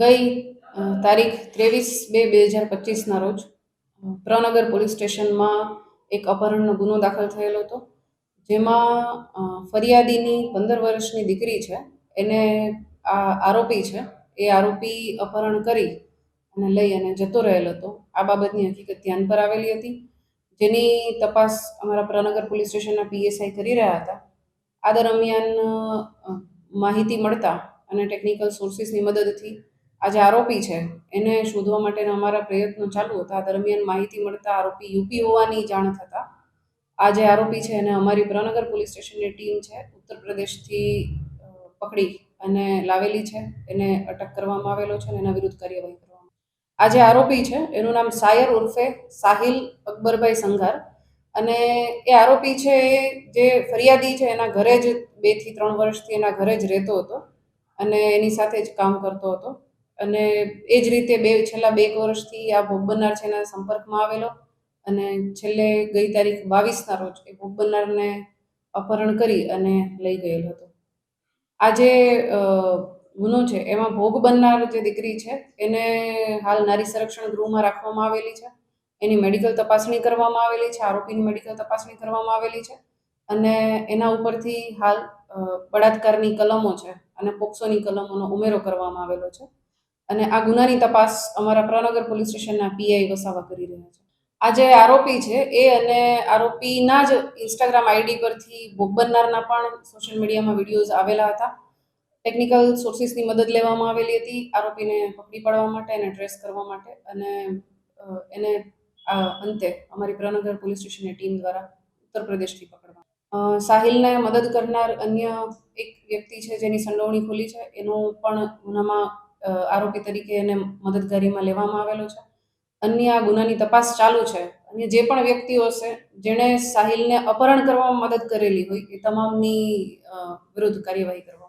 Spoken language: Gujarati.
ગઈ તારીખ ત્રેવીસ બે બે હજાર પચીસના રોજ પ્રનગર પોલીસ સ્ટેશનમાં એક અપહરણનો ગુનો દાખલ થયેલો હતો, જેમાં ફરિયાદીની પંદર વર્ષની દીકરી છે, એને આ આરોપી છે, એ આરોપી અપહરણ કરી અને લઈ અને જતો રહેલો હતો. આ બાબતની હકીકત ધ્યાન પર આવેલી હતી. જેની તપાસ અમારા પ્રનગર પોલીસ સ્ટેશનના પીએસઆઈ કરી રહ્યા હતા. આ દરમિયાન માહિતી મળતા અને ટેકનિકલ સોર્સિસની મદદથી આ જે આરોપી છે. એને શોધવા માટેના અમારા પ્રયત્નો ચાલુ હતા. દરમિયાન માહિતી મળતા આરોપી યુપી હોવાની જાણ થતાં આ જે આરોપી છે એને અમારી પ્રનગર પોલીસ સ્ટેશનની ટીમ છે, ઉત્તર પ્રદેશથી પકડી અને લાવેલી છે. એને અટક કરવામાં આવેલો છે અને એના વિરુદ્ધ કાર્યવાહી કરવામાં આ જે આરોપી છે, એનું નામ સાયર ઉર્ફે સાહિલ અકબરભાઈ સંઘાર અને એ આરોપી છે એ જે ફરિયાદી છે, એના ઘરે જ બેથી ત્રણ વર્ષથી એના ઘરે જ રહેતો હતો અને એની સાથે જ કામ કરતો હતો. અને એ જ રીતે બે, છેલ્લા બે વર્ષથી આ ભોગ બનનાર છે એના સંપર્કમાં આવેલો. અને છેલ્લે ગઈ તારીખ બાવીસના રોજ એ ભોગ બનનારને અપહરણ કરી અને લઈ ગયેલ હતો. આ જે ગુનો છે એમાં ભોગ બનનાર જે દીકરી છે એને હાલ નારી સંરક્ષણ ગૃહમાં રાખવામાં આવેલી છે. એની મેડિકલ તપાસણી કરવામાં આવેલી છે, આરોપીની મેડિકલ તપાસણી કરવામાં આવેલી છે. અને એના ઉપરથી હાલ બળાત્કારની કલમો છે અને પોક્સોની કલમોનો ઉમેરો કરવામાં આવેલો છે. અને આ ગુનાની તપાસ અમારા પ્રનગર પોલીસ સ્ટેશનના પીઆઈ વસાવા કરી રહ્યા છે. આ જે આરોપી છે, એ અને આરોપીના જ ઇન્સ્ટાગ્રામ આઈડી પરથી ભોગ બનનારના પણ સોશિયલ મીડિયામાં વિડીયોઝ આવેલા હતા. ટેકનિકલ સોર્સિસની મદદ લેવામાં આવેલી હતી, આરોપીને પકડી પાડવા માટે એને ટ્રેસ કરવા માટે અને એને અંતે અમારી પ્રનગર પોલીસ સ્ટેશનની ટીમ દ્વારા ઉત્તર પ્રદેશથી પકડવા સાહિલને મદદ કરનાર અન્ય એક વ્યક્તિ છે, જેની સંડોવણી ખુલી છે, એનું પણ ગુનામાં આરોપી તરીકે એને મદદગારીમાં લેવામાં આવેલો છે. અન્ય આ ગુનાની તપાસ ચાલુ છે. અને જે પણ વ્યક્તિઓ છે જેણે સાહિલને અપહરણ કરવામાં મદદ કરેલી હોય, એ તમામની વિરુદ્ધ કાર્યવાહી કરવામાં